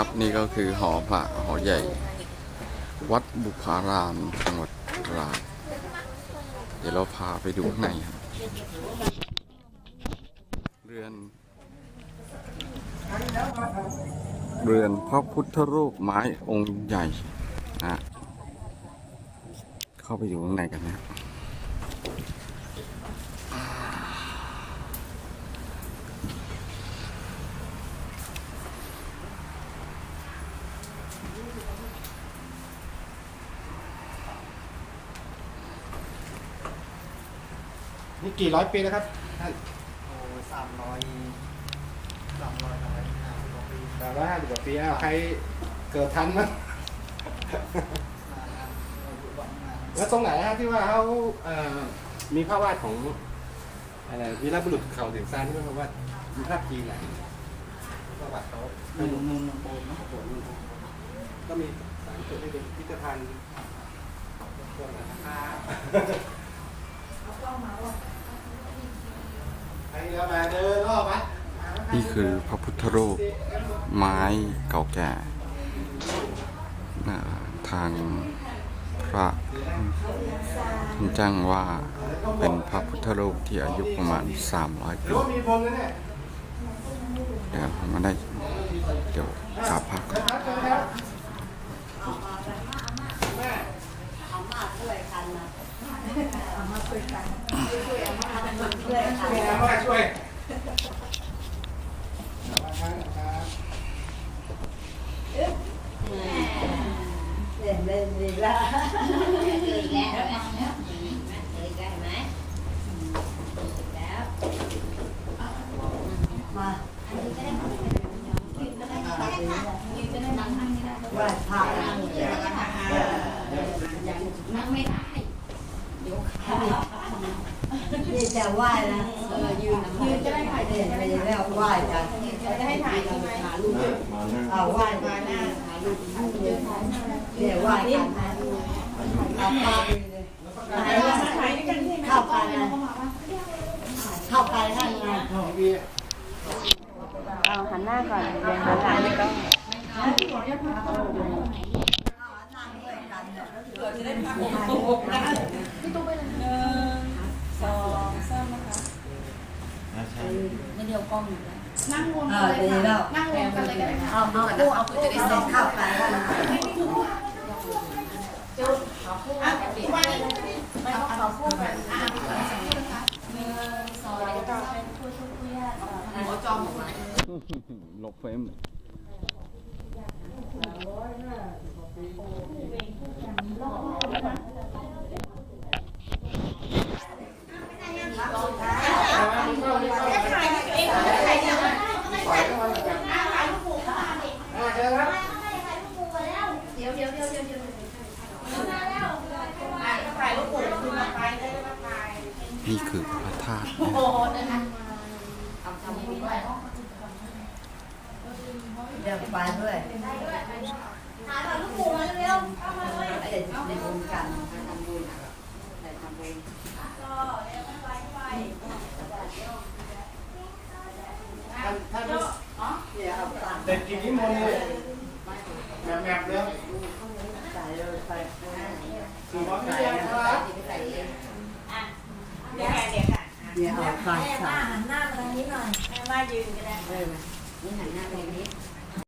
ครับนี่ก็คือหอพระหอใหญ่ วัดบุพารามจังหวัดตราดเดี๋ยวเราพาไปดูข้างในครับเรือน เรือนพระพุทธรูปไม้องค์ใหญ่นะเข้าไปดูข้างในกันนะครับ นี่กี่ร้อยปีแล้วครับท่านโอ้สามร้อยสามร้อยสามร้อยห้าสิบกว่าปีสามร้อยห้าสิบกว่าปีอ้าวใครเกิดทันมั้งมาครับเราอยู่บ้านมาแล้วตรงไหนฮะที่ว่าเขาเอ่อมีภาพวาดของอะไรวีรบุรุษเขาเสียงซานที่ว่าว่ามีภาพจีนไหนภาพวาดเขานูนนูนนูนโปนเนาะก็มีสารจุดให้ดูพิพิธภัณฑ์พวกนั้นนะครับใครเรามาเดิ นี่คือพระพุทธรูปไม้เก่าแก่ทางพระท่านจ้างว่าเป็นพระพุทธรูปที่อายุประมาณ 300ปีอว่ามรมนะเนี่ยเดี๋ยวมมาได้เดี๋ยวกราบพระก่อน ครับเชิญครับแม่ อาม่าช่วยกันนะอาม่าช่วยกั นั่งไม่ได้ เดี๋ยวขา นี่จะไหว้นะเออยืนยืนก็ได้ถ่ายเล่นไปแล้วไหว้กันจะให้ถ่ายใช่ไหมเอาไหว้มาหน้าเนี่ยไหว้กันเอาพาไปเลยเข้าไปนะเข้าไปข้างในเอาหันหน้าก่อนเดี๋ยวหันหลังไม่ต้องไม่เดียวกล้องอยู่แล้วเออดีแล้วนั่งรวมกันเลยก็ได้เอาเอาคู่เอาคู่จะได้เข้าไปข้างในไม่ต้องขอคู่กันอะหนึ่งสองสามคู่ช่วยผู้ญาติหัวจอมหลบเฟรม เดี๋ยวเดี๋ยวเดี๋ยวเดี๋ยวเดี๋ยว นี่คือพระธาตุโอ้โหนะคะทำทำไม่ได้เดี๋ยวไปด้วยถ่ายถ่ายลูกหมูมาเร็วเอ็ดในวงการทำบุญแต่ทำบุญท่านท่านเนี่ยเอาตังค์เด็กกินนิมนต์เลยแมบแมบๆเลยใส่เลยไปสี่ยปีแล้วครับ ใส่เอง เดี๋ยว เอาตังค์ใส่หน้ามาทางนี้หน่อยแม่ว่ายืนก็ได้ เออนี่หันหน้าไปทางนี้